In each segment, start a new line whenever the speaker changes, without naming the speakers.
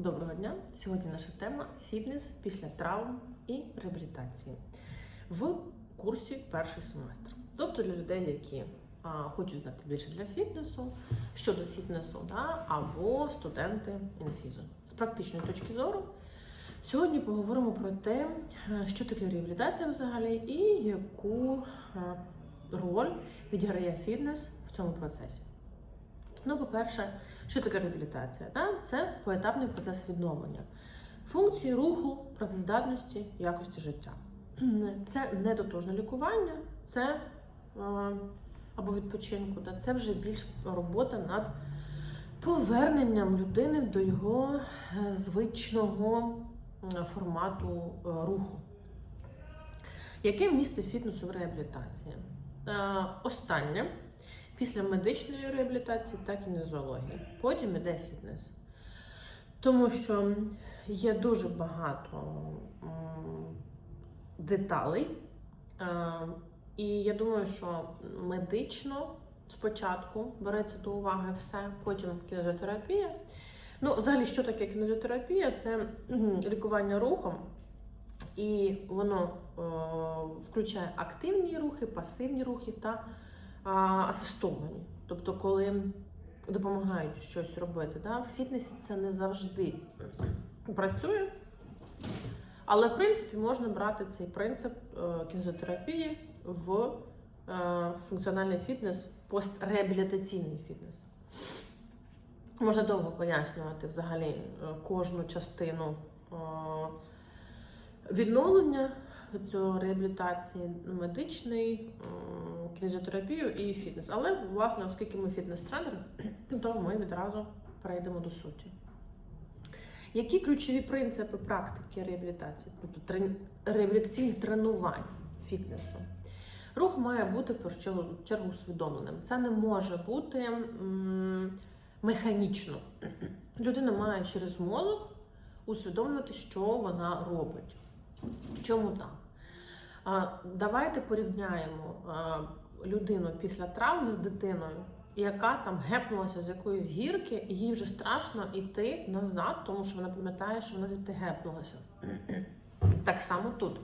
Доброго дня! Сьогодні наша тема фітнес після травм і реабілітації в курсі перший семестр. Тобто для людей, які а, хочуть знати більше для фітнесу, щодо фітнесу, да, або студенти інфізу. З практичної точки зору, сьогодні поговоримо про те, е, що таке реабілітація взагалі і яку е, роль відіграє фітнес в цьому процесі. Ну, по-перше, що таке реабілітація? Це поетапний процес відновлення функції руху, працездатності, якості життя. Це не тотожне лікування, це е, або відпочинку, це вже більш робота над поверненням людини до його е, звичного е, формату руху. Яке місце фітнесу в реабілітації? Останнє після медичної реабілітації та кінезіології. Потім іде фітнес. Тому що є дуже багато деталей. Е, І я думаю, що медично спочатку береться до уваги все, потім кінезіотерапія. Ну, взагалі, що таке кінезіотерапія? Це лікування рухом, і воно е, включає активні рухи, пасивні рухи та а, асистовані. Тобто, коли допомагають щось робити. Да? В фітнесі це не завжди працює. Але, в принципі, можна брати цей принцип е, кінезотерапії в е, функціональний фітнес, постреабілітаційний фітнес. Можна довго пояснювати взагалі е, кожну частину відновлення цього реабілітації, медичний, м, кінезіотерапію і фітнес. Але, власне, оскільки ми фітнес-тренери, то ми відразу перейдемо до суті. Які ключові принципи практики реабілітації, тобто реабілітаційних тренувань фітнесу? Рух має бути в першу чергу- усвідомленим. Це не може бути механічно. Людина має через мозок усвідомлювати, що вона робить. Чому так? Давайте порівняємо людину після травми з дитиною, яка там гепнулася з якоїсь гірки, і їй вже страшно йти назад, тому що вона пам'ятає, що вона звідти гепнулася. Так само тут.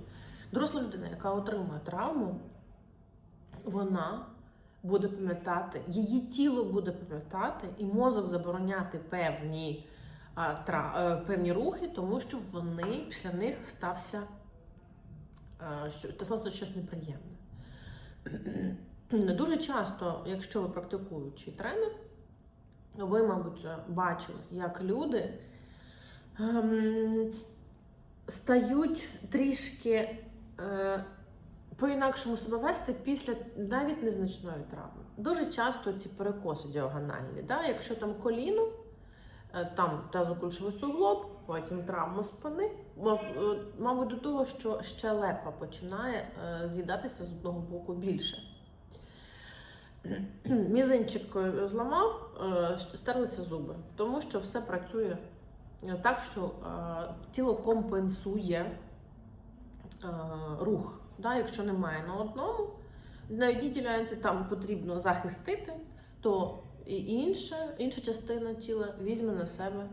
Доросла людина, яка отримує травму, вона буде пам'ятати, її тіло буде пам'ятати, і мозок забороняти певні, е, певні рухи, тому що вони після них стався що сталося щось неприємне. Не дуже часто, якщо ви практикуючий тренер, ви, мабуть, бачили, як люди ем, стають трішки е, по-інакшому себе вести після навіть незначної травми. Дуже часто ці перекоси діагональні. Да? Якщо там коліно, е, там тазокульшовий суглоб, потім травма спини, е, мабуть, до того, що щелепа починає е, з'їдатися з одного боку більше. Мізинчик е, зламав, е, стерлися зуби, тому що все працює е, так, що е, тіло компенсує е, рух. Якщо немає на одному, на одній ділянці там потрібно захистити, то і інша, інша частина тіла візьме на себе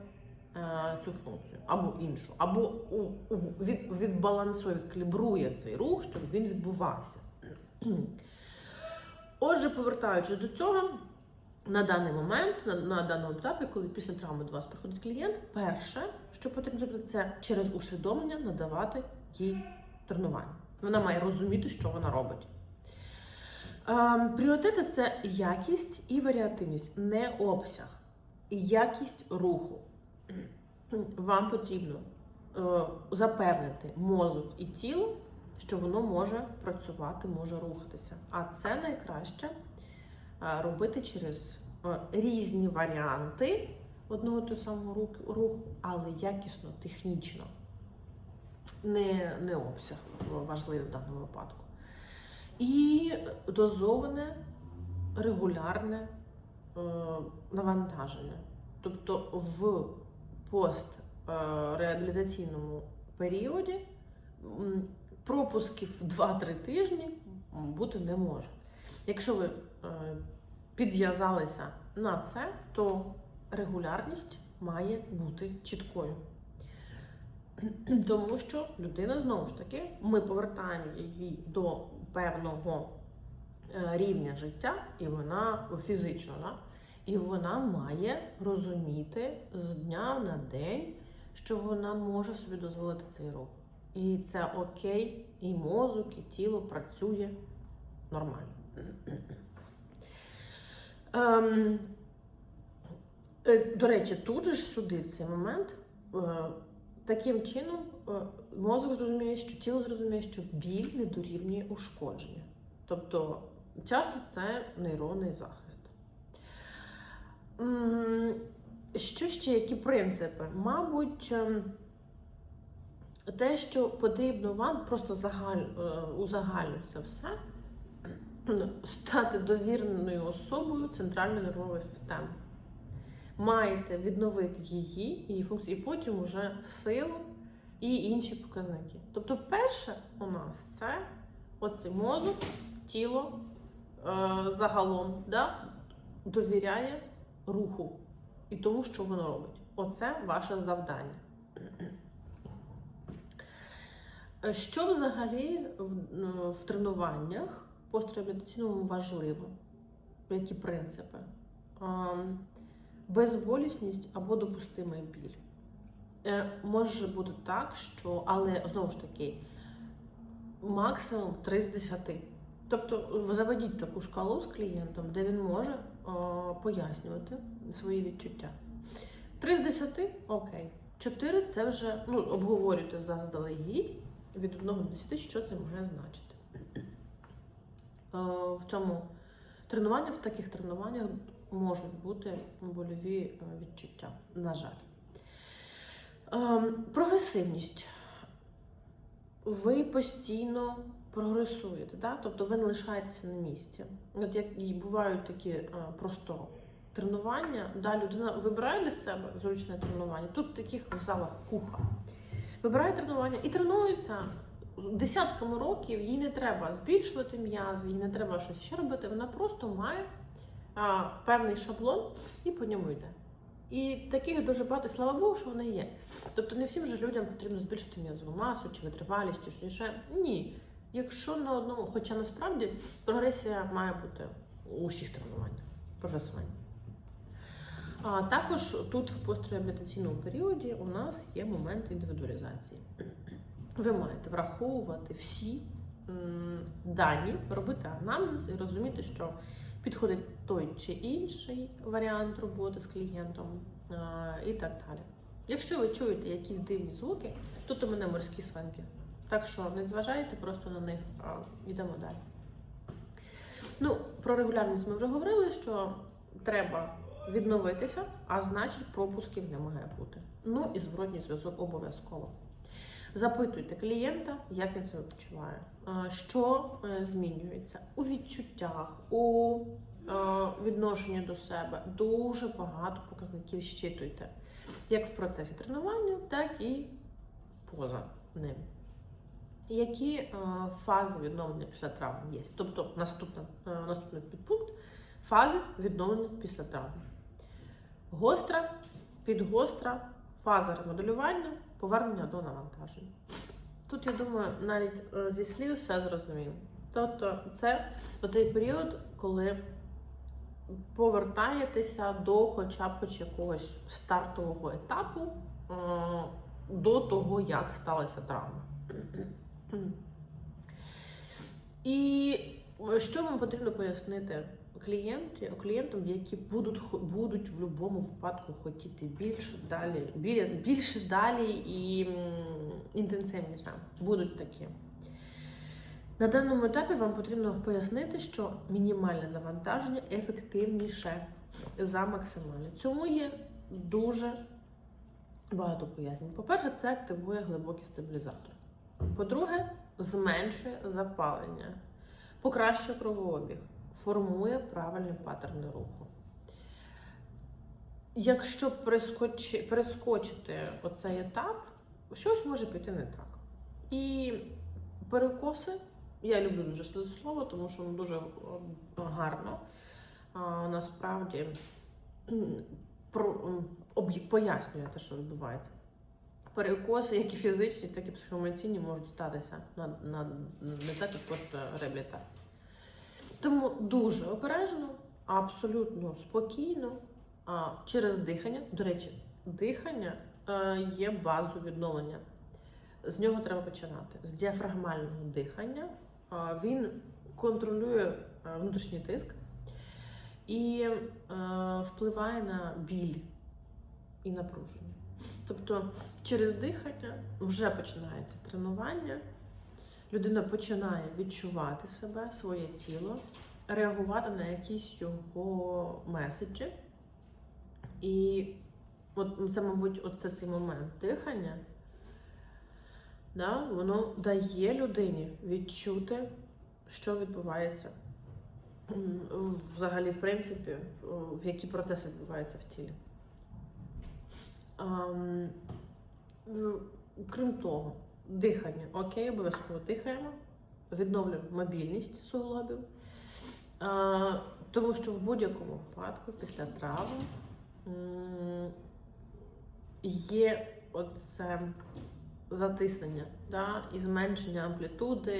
е, цю функцію або іншу, або у, у, від, відбалансує, відкалібрує цей рух, щоб він відбувався. Отже, повертаючись до цього, на даний момент, на, на даному етапі, коли після травми до вас приходить клієнт, перше, що потрібно зробити, це через усвідомлення надавати їй тренування. Вона має розуміти, що вона робить. Ем, пріоритети це якість і варіативність, не обсяг, якість руху. Вам потрібно е, запевнити мозок і тіло, що воно може працювати, може рухатися. А це найкраще е, робити через е, різні варіанти одного того самого руху, але якісно, технічно. Не, не обсяг важливий в даному випадку. І дозоване регулярне е, навантаження. Тобто в постреабілітаційному періоді м, пропусків 2-3 тижні бути не може. Якщо ви е, підв'язалися на це, то регулярність має бути чіткою. Тому що людина знову ж таки, ми повертаємо її до певного е, рівня життя, і вона фізично, да? і вона має розуміти з дня на день, що вона може собі дозволити цей рух. І це окей, і мозок, і тіло працює нормально. Ем, е, до речі, тут же ж сюди, в цей момент, е, таким чином е, мозок зрозуміє, що тіло зрозуміє, що біль не дорівнює ушкодження. Тобто часто це нейронний захист. Що ще, які принципи? Мабуть, ем, те, що потрібно вам просто загаль, е, узагальню це все, стати довіреною особою центральної нервової системи. Маєте відновити її, її функції, і потім уже силу і інші показники. Тобто, перше у нас це оцей мозок, тіло е, загалом да, довіряє руху і тому, що воно робить. Оце ваше завдання. Е, Що взагалі в, ну, в тренуваннях постреабілітаційному важливо? Які принципи? Безболісність або допустимий біль. Е, Може бути так, що, але знову ж таки, максимум 3 з 10. Тобто заведіть таку шкалу з клієнтом, де він може е, пояснювати свої відчуття. 3 з 10 окей. 4 це вже ну, обговорюйте заздалегідь від 1 до 10, що це має значити. Е, В цьому тренуванні, в таких тренуваннях можуть бути больові е, відчуття, на жаль. Ем, Прогресивність. Ви постійно прогресуєте, да? тобто ви не лишаєтеся на місці. От як і бувають такі е, просто тренування, да, людина вибирає для себе зручне тренування. Тут таких в залах купа. Вибирає тренування і тренується десятками років, їй не треба збільшувати м'язи, їй не треба щось ще робити. Вона просто має певний шаблон і по ньому йде. І таких дуже багато, слава Богу, що вони є. Тобто не всім же людям потрібно збільшити м'язову масу чи витривалість, чи щось ще. Ні. Якщо на одному, хоча насправді прогресія має бути у всіх тренуваннях, прогресування. А також тут в постреабілітаційному періоді у нас є момент індивідуалізації. Ви маєте враховувати всі дані, робити анамнез і розуміти, що підходить той чи інший варіант роботи з клієнтом і так далі. Якщо ви чуєте якісь дивні звуки, тут у мене морські свинки. Так що не зважайте просто на них, а йдемо далі. Ну, про регулярність ми вже говорили, що треба відновитися, а значить пропусків не має бути. Ну і зворотній зв'язок обов'язково. Запитуйте клієнта, як він себе почуває, е, що е, змінюється у відчуттях, у е, відношенні до себе. Дуже багато показників щитуйте, як в процесі тренування, так і поза ним. Які фази відновлення після травм є? Тобто наступна, е, наступний підпункт фази відновлення після травми. Гостра, підгостра, фаза ремоделювання, повернення до навантаження. Тут, я думаю, навіть е, зі слів все зрозуміло. Тобто, це оцей період, коли повертаєтеся до хоча б якогось стартового етапу е, до того, як сталася травма. І що вам потрібно пояснити клієнті, клієнтам, які будуть, будуть в будь-якому випадку хотіти більше далі, більше далі і інтенсивніше. Будуть такі. На даному етапі вам потрібно пояснити, що мінімальне навантаження ефективніше за максимальне. Цьому є дуже багато пояснень. По-перше, це активує глибокий стабілізатор. По-друге, зменшує запалення, покращує кровообіг, формує правильні паттерни руху. Якщо перескочи, перескочити оцей етап, щось може піти не так. І перекоси, я люблю дуже це слово, тому що воно дуже е, гарно насправді об'є- пояснюєте, що відбувається. Перекоси, як і фізичні, так і психоемоційні, можуть статися на, на, на етапі просто реабілітації. Тому дуже обережно, абсолютно спокійно, а, через дихання. До речі, дихання е, є базою відновлення. З нього треба починати. З діафрагмального дихання. Він контролює е, внутрішній тиск і е, впливає на біль і напруження. Тобто через дихання вже починається тренування. Людина починає відчувати себе, своє тіло, реагувати на якісь його меседжі. І от це, мабуть, оце цей момент дихання, да, воно дає людині відчути, що відбувається взагалі, в принципі, в- які процеси відбуваються в тілі. Ну, Крім того, дихання. Окей, обов'язково дихаємо, відновлюємо мобільність суглобів. А, тому що в будь-якому випадку після травм є оце затиснення да, і зменшення амплітуди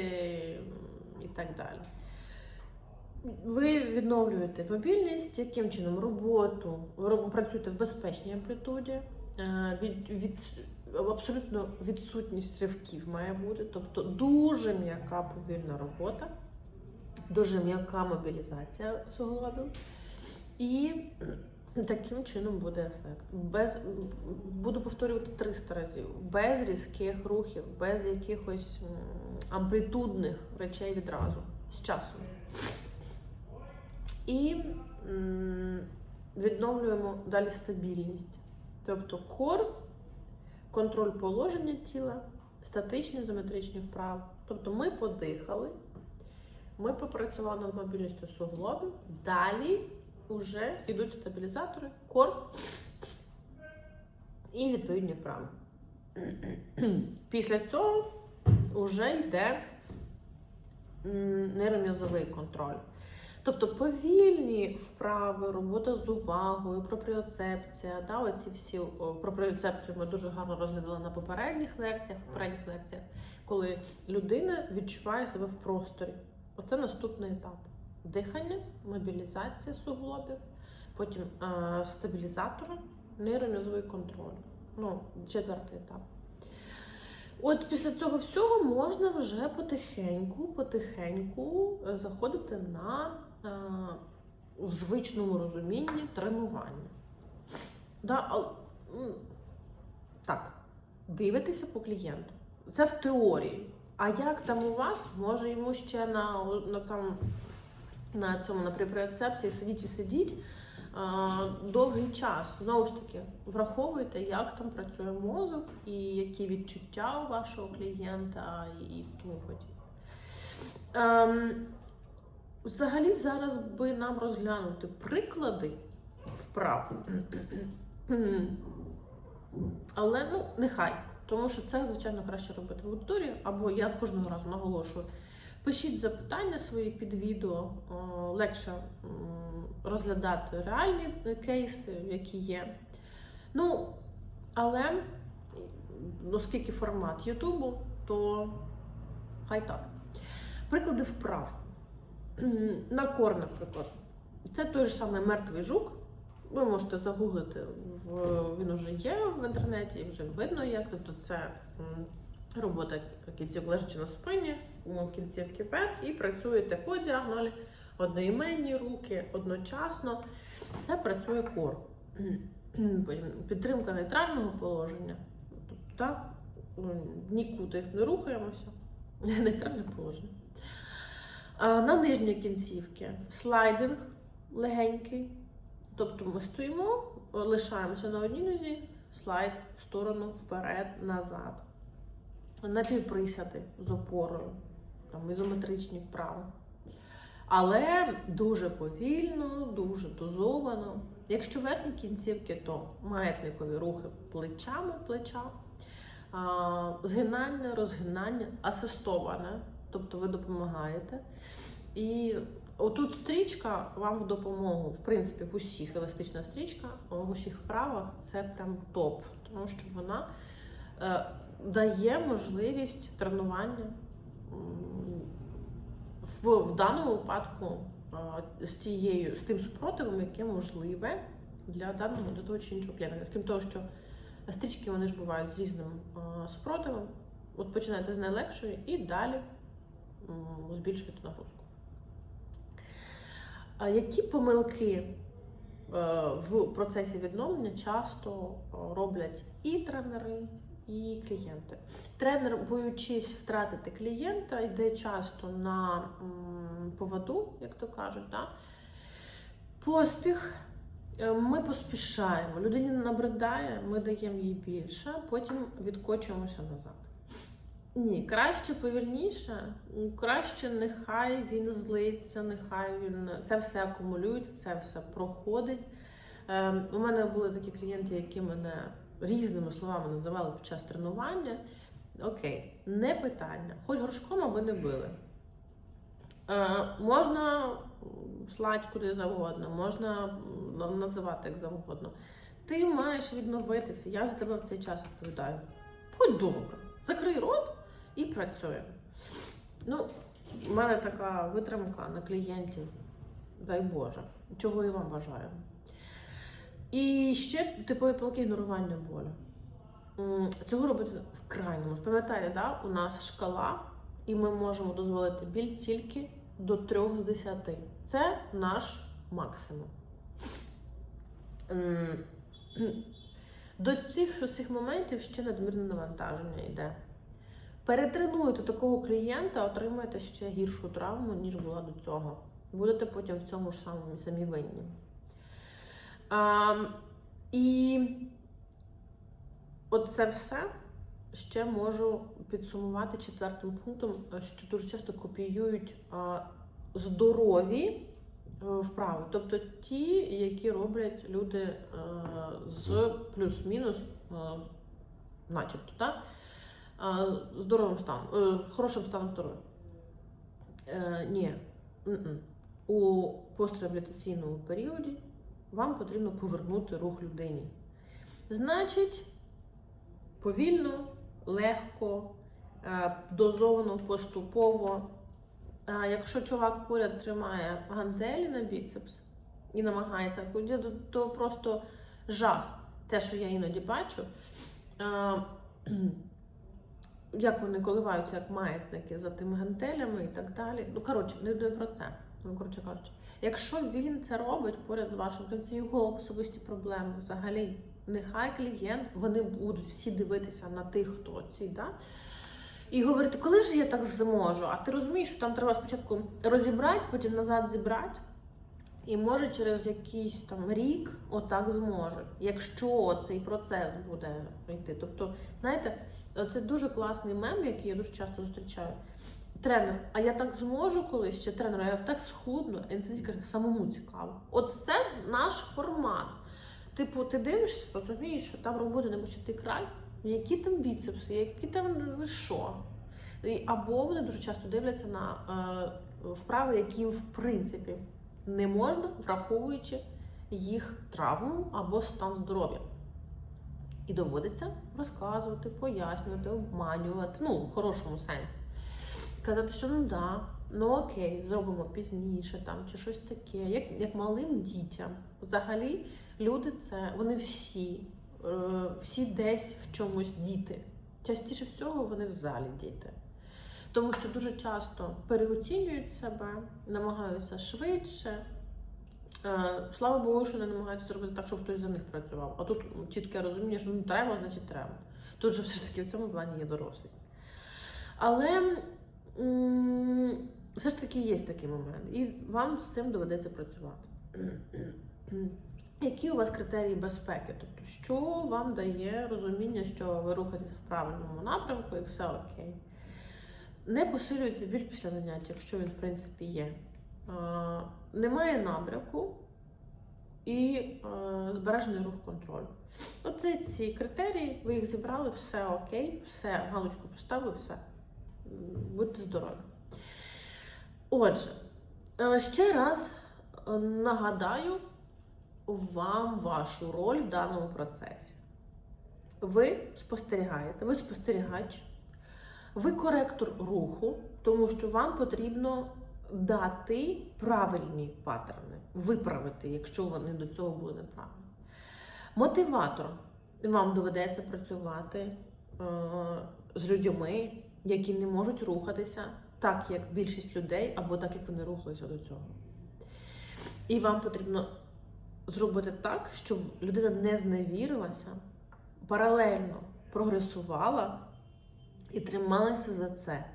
і так далі. Ви відновлюєте мобільність, яким чином роботу, працюєте в безпечній амплітуді, е, від, від, абсолютно відсутність ривків має бути, тобто дуже м'яка повільна робота, дуже м'яка мобілізація суглобів. І таким чином буде ефект. Без, буду повторювати 300 разів, без різких рухів, без якихось амплітудних речей відразу з часом. І відновлюємо далі стабільність. Тобто кор, контроль положення тіла, статичні ізометричні вправи. Тобто ми подихали, ми попрацювали над мобільністю суглобів, далі вже йдуть стабілізатори, кор і відповідні вправи. Після цього вже йде нейром'язовий контроль. Тобто повільні вправи, робота з увагою, пропріоцепція, да, оці всі пропріоцепцію ми дуже гарно розглядали на попередніх лекціях, попередніх лекціях, коли людина відчуває себе в просторі. Оце наступний етап. Дихання, мобілізація суглобів, потім е, стабілізатори, нейром'язовий контроль. Ну, четвертий етап. От після цього всього можна вже потихеньку, потихеньку е, заходити на е, в звичному розумінні тренування. Да, а, так, дивитися по клієнту. Це в теорії. А як там у вас, може йому ще на, на, там, на цьому на препрецепції сидіть і сидіть а, довгий час. Знову ж таки, враховуйте, як там працює мозок і які відчуття у вашого клієнта і тому подібне. Взагалі, зараз би нам розглянути приклади вправ. Але ну, нехай. Тому що це, звичайно, краще робити в аудиторії, або я кожного разу наголошую. Пишіть запитання свої під відео, легше розглядати реальні кейси, які є. Ну, але оскільки формат Ютубу, то хай так. Приклади вправ. На кор, наприклад. Це той же самий мертвий жук. Ви можете загуглити, він вже є в інтернеті, вже видно як. Тобто це робота кінців лежачи на спині, кінцівки вверх, і працюєте по діагоналі, одноіменні руки одночасно. Це працює кор. Підтримка нейтрального положення. Тобто, нікуди не рухаємося. Нейтральне положення. На нижні кінцівки слайдинг легенький. Тобто ми стоїмо, лишаємося на одній нозі, слайд в сторону, вперед, назад. Напівприсяди з опорою, там, ізометричні вправи. Але дуже повільно, дуже дозовано. Якщо верхні кінцівки, то маятникові рухи плечами плеча, згинання, розгинання, асистоване, тобто ви допомагаєте. І Отут стрічка вам в допомогу, в принципі, в усіх еластична стрічка, в усіх вправах це прям топ, тому що вона е, дає можливість тренування в, в даному випадку е, з тією з тим супротивом, яке можливе для даного для того чи іншого клієнта. Крім того, що стрічки вони ж бувають з різним е, супротивом. От починаєте з найлегшої і далі збільшуєте нагрузку. А які помилки е, в процесі відновлення часто е, роблять і тренери, і клієнти? Тренер, боючись втратити клієнта, йде часто на поводу, як то кажуть. Да? Поспіх. Е, Ми поспішаємо, людині набридає, ми даємо їй більше, потім відкочуємося назад. Ні, краще повільніше, краще нехай він злиться, нехай він це все акумулюється, це все проходить. Е, у мене були такі клієнти, які мене різними словами називали під час тренування. Окей, не питання, хоч горшком аби не били. Е, можна слать куди завгодно, можна називати як завгодно. Ти маєш відновитися. Я за тебе в цей час відповідаю. Будь добре, закрий рот і працюємо. Ну, в мене така витримка на клієнтів, дай Боже, чого і вам бажаю. І ще типові помилки ігнорування болю. Цього робити в крайньому. Пам'ятаєте, да? у нас шкала, і ми можемо дозволити біль тільки до 3 з 10. Це наш максимум. До цих усіх моментів ще надмірне навантаження йде. Перетренуєте такого клієнта, отримаєте ще гіршу травму, ніж була до цього. Будете потім в цьому ж самому самі винні. А, і оце все ще можу підсумувати четвертим пунктом, що дуже часто копіюють здорові е, вправи, тобто ті, які роблять люди е, з плюс-мінус, е, начебто, так? Здоровим станом, е, хорошим станом здоров'я. Е, ні. У постреабілітаційному періоді вам потрібно повернути рух людині. Значить, повільно, легко, е, дозовано, поступово. А якщо чувак поряд тримає гантелі на біцепс і намагається, то просто жах. Те, що я іноді бачу. Як вони коливаються, як маятники за тими гантелями і так далі. Ну, коротше, не про це. Ну, коротше кажучи, якщо він це робить поряд з вашим, то це його особисті проблеми. Взагалі, нехай клієнт, вони будуть всі дивитися на тих, хто ці, да? І говорити, коли ж я так зможу? А ти розумієш, що там треба спочатку розібрати, потім назад зібрати. І може через якийсь там рік отак зможе, якщо цей процес буде йти. Тобто, знаєте, це дуже класний мем, який я дуже часто зустрічаю. Тренер, а я так зможу колись, чи тренер, а я так схудну, і сидить каже, самому цікаво. От це наш формат. Типу, ти дивишся, розумієш, що там роботи не початий край, які там біцепси, які там ви що. Або вони дуже часто дивляться на е, вправи, які в принципі не можна, враховуючи їх травму або стан здоров'я. І доводиться розказувати, пояснювати, обманювати, ну, в хорошому сенсі. Казати, що ну да, ну окей, зробимо пізніше там чи щось таке, як, як малим дітям. Взагалі, люди це вони всі, е, всі десь в чомусь діти. Частіше всього вони в залі діти. Тому що дуже часто переоцінюють себе, намагаються швидше. Е, Слава Богу, що не намагаються зробити так, щоб хтось за них працював. А тут чітке розуміння, що ну треба, значить треба. Тут же все ж таки в цьому плані є дорослість. Але все ж таки є такий момент, і вам з цим доведеться працювати. Які у вас критерії безпеки? Тобто, що вам дає розуміння, що ви рухаєтеся в правильному напрямку і все окей? Не посилюється біль після заняття, якщо він, в принципі, є. Немає набряку і е, збережений рух контролю. Оце ці критерії, ви їх зібрали, все окей, все, галочку поставили, все. Будьте здорові. Отже, Е, Ще раз е, нагадаю вам вашу роль в даному процесі. Ви спостерігаєте, ви спостерігач, ви коректор руху, тому що вам потрібно дати правильні паттерни, виправити, якщо вони до цього були неправильні. Мотиватор. Вам доведеться працювати е, з людьми, які не можуть рухатися так, як більшість людей, або так, як вони рухалися до цього. І вам потрібно зробити так, щоб людина не зневірилася, паралельно прогресувала і трималася за це.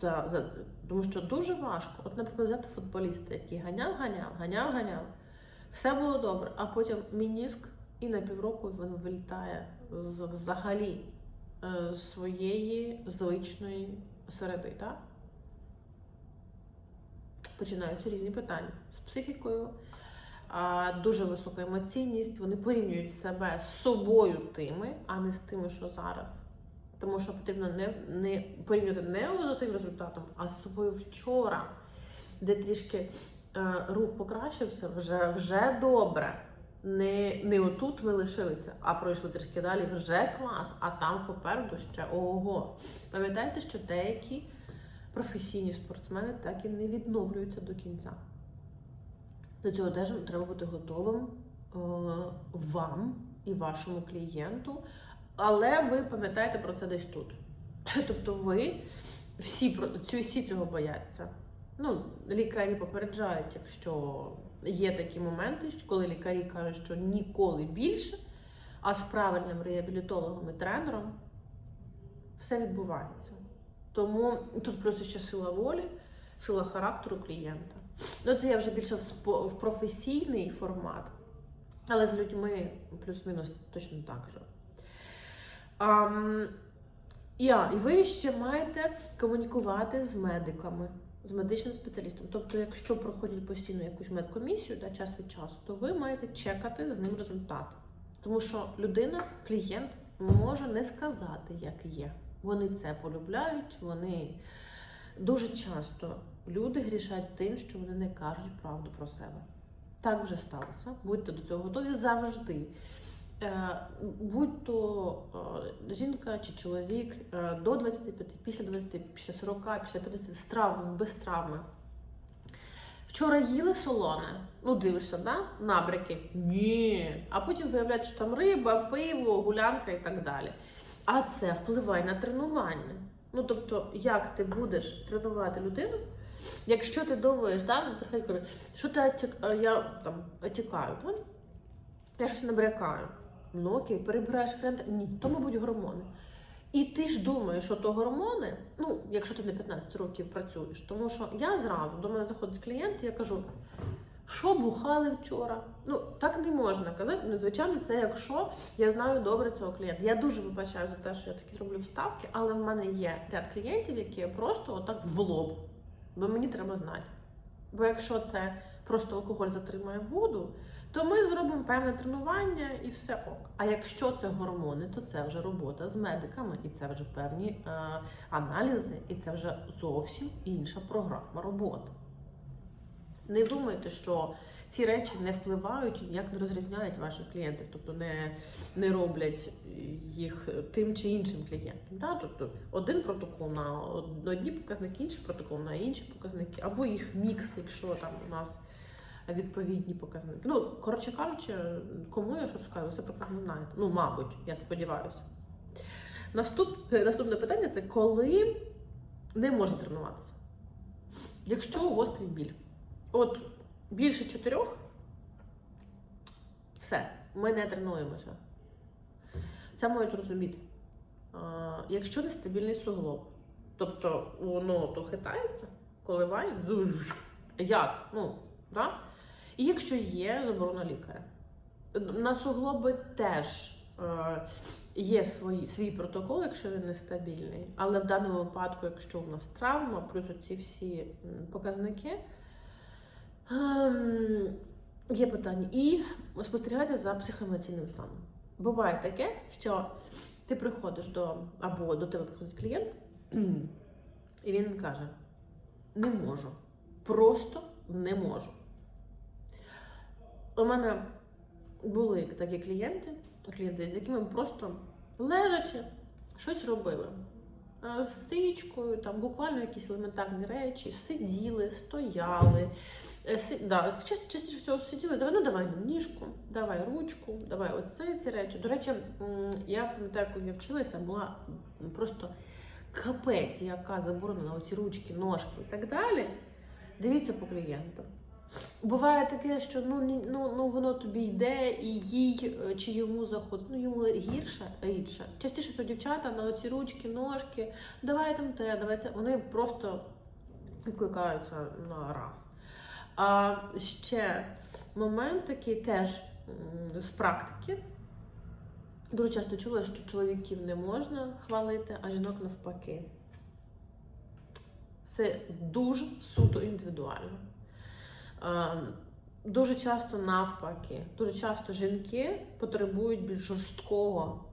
За, за. Тому що дуже важко. От, наприклад, взяти футболіста, який ганяв, ганяв, ганяв, ганяв. Все було добре, а потім мініск і на півроку він вилітає з взагалі е, з своєї звичної середи. Так? Починаються різні питання з психікою, а, дуже висока емоційність. Вони порівнюють себе з собою тими, а не з тими, що зараз. Тому що потрібно не, не порівнювати не з тим результатом, а з собою вчора, де трішки е, рух покращився, вже, вже добре. Не, не отут ми лишилися, а пройшли трішки далі вже клас, а там попереду ще ого. Пам'ятайте, що деякі професійні спортсмени так і не відновлюються до кінця. До цього теж треба бути готовим е, вам і вашому клієнту, але ви пам'ятаєте про це десь тут. Тобто ви всі, всі цього бояться. Ну, лікарі попереджають, якщо є такі моменти, коли лікарі кажуть, що ніколи більше, а з правильним реабілітологом і тренером все відбувається. Тому тут плюс ще сила волі, сила характеру клієнта. Ну, це я вже більше в професійний формат, але з людьми плюс-мінус точно так же. Ам, і, і ви ще маєте комунікувати з медиками, з медичним спеціалістом. Тобто, якщо проходять постійно якусь медкомісію да, час від часу, то ви маєте чекати з ним результат. Тому що людина, клієнт, може не сказати, як є. Вони це полюбляють, вони дуже часто люди грішать тим, що вони не кажуть правду про себе. Так вже сталося. Будьте до цього готові завжди. Е, Будь то е, жінка чи чоловік е, до 25, після 20, після 40, після 50 з травмами, без травми. Вчора їли солоне, ну дивишся, да? набряки. Ні. А потім виявляється, що там риба, пиво, гулянка і так далі. А це впливає на тренування. Ну тобто, як ти будеш тренувати людину, якщо ти думаєш, да, приходить що ти я там отікаю, так? я щось набрякаю. Ну окей, перебираєш крем, ні, то, мабуть, гормони. І ти ж думаєш, що то гормони, ну, якщо ти не 15 років працюєш, тому що я зразу до мене заходить клієнт, і я кажу, що бухали вчора? Ну, так не можна казати. Ну, звичайно, це якщо я знаю добре цього клієнта. Я дуже вибачаю за те, що я такі роблю вставки, але в мене є ряд клієнтів, які просто отак в лоб, бо мені треба знати. Бо якщо це просто алкоголь затримує воду, то ми зробимо певне тренування і все ок. А якщо це гормони, то це вже робота з медиками, і це вже певні е, аналізи, і це вже зовсім інша програма роботи. Не думайте, що ці речі не впливають, як не розрізняють ваших клієнтів, тобто не, не роблять їх тим чи іншим клієнтом. Да? Тобто один протокол на одні показники, інший протокол на інші показники, або їх мікс, якщо там у нас відповідні показники. Ну, коротше кажучи, кому я що розказую, все прекрасно знаєте. Ну, мабуть, я сподіваюся. Наступ, наступне питання це коли не можна тренуватися. Якщо гострий біль. От більше чотирьох, все, ми не тренуємося. Це мають розуміти. Якщо нестабільний суглоб, тобто воно то хитається, коливає. Як? Ну, да? І якщо є заборона лікаря. На суглоби теж е, є свої, свій протокол, якщо він нестабільний. Але в даному випадку, якщо у нас травма, плюс ці всі показники, ем, є питання. І спостерігайте за психоемоційним станом. Буває таке, що ти приходиш до або до тебе приходить клієнт, і він каже: не можу. просто не можу. У мене були такі клієнти, клієнти, з якими просто лежачи щось робили. Е, З стичкою, там буквально якісь елементарні речі, сиділи, стояли. Е, Си, да, частіше всього сиділи, давай, ну давай ніжку, давай ручку, давай оце ці речі. До речі, я пам'ятаю, коли я вчилася, була просто капець, яка заборонена оці ручки, ножки і так далі. Дивіться по клієнтам. Буває таке, що ну, ну, ну воно тобі йде, і їй е, чи йому заходить, ну йому гірше, рідше. Частіше всього дівчата на оці ручки, ножки, давай там те, давай це. Вони просто відкликаються на раз. А ще момент такий теж з практики. Дуже часто чула, що чоловіків не можна хвалити, а жінок навпаки. Це дуже суто індивідуально. Е, Дуже часто навпаки, дуже часто жінки потребують більш жорсткого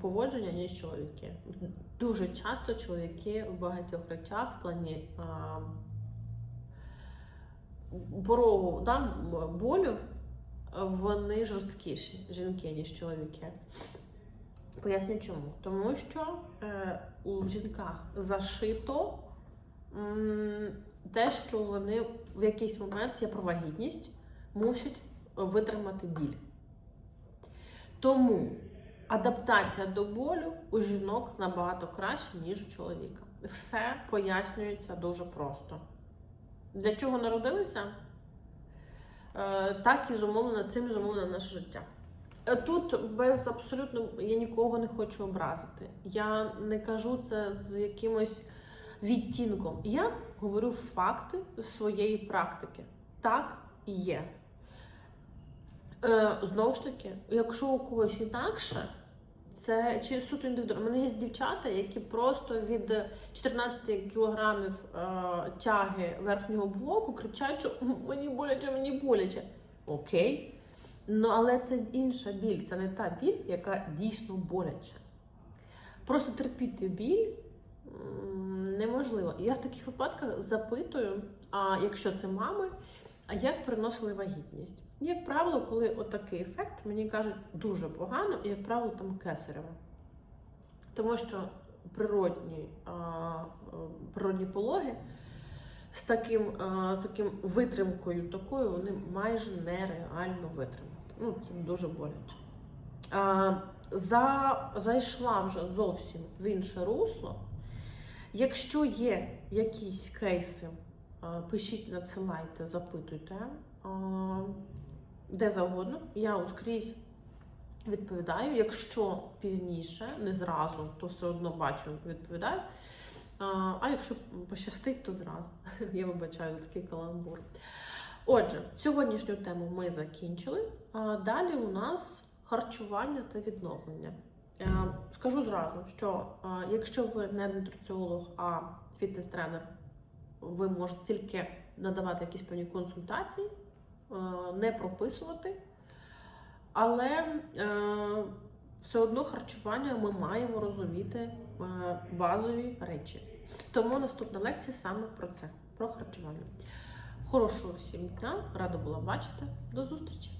поводження, ніж чоловіки. Дуже часто чоловіки в багатьох речах в плані а, порогу да, болю, вони жорсткіші жінки, ніж чоловіки. Поясню чому. Тому що е, у жінках зашито те, що вони в якийсь момент є про вагітність, мусять витримати біль. Тому адаптація до болю у жінок набагато краще, ніж у чоловіка. Все пояснюється дуже просто. Для чого народилися? Е, Так і зумовлено, цим зумовлено наше життя. Е, Тут без абсолютно я нікого не хочу образити. Я не кажу це з якимось відтінком. Я говорю факти своєї практики. Так є. Е, знову ж таки, якщо у когось інакше, це чи суто індивідуально. У мене є дівчата, які просто від 14 кілограмів е, тяги верхнього блоку кричать, що мені боляче, мені боляче. Окей. Ну, але це інша біль, це не та біль, яка дійсно боляча. Просто терпіти біль неможливо. Я в таких випадках запитую, а якщо це мами, а як переносили вагітність? Як правило, коли отакий ефект, мені кажуть дуже погано, і як правило, там кесарево. Тому що природні, природні пологи з таким, таким витримкою такою, вони майже нереально витримати. Ну, це дуже боляче. За, зайшла вже зовсім в інше русло. Якщо є якісь кейси, пишіть, надсилайте, запитуйте. Де завгодно. Я ускрізь відповідаю. Якщо пізніше, не зразу, то все одно бачу, відповідаю. А, якщо пощастить, то зразу. Я вибачаю такий каламбур. Отже, сьогоднішню тему ми закінчили. Далі у нас харчування та відновлення. Е, Скажу зразу, що е, якщо ви не нутриціолог, а фітнес-тренер, ви можете тільки надавати якісь певні консультації, е, не прописувати. Але все одно харчування ми маємо розуміти базові речі. Тому наступна лекція саме про це, про харчування. Хорошого всім дня, рада була бачити. До зустрічі!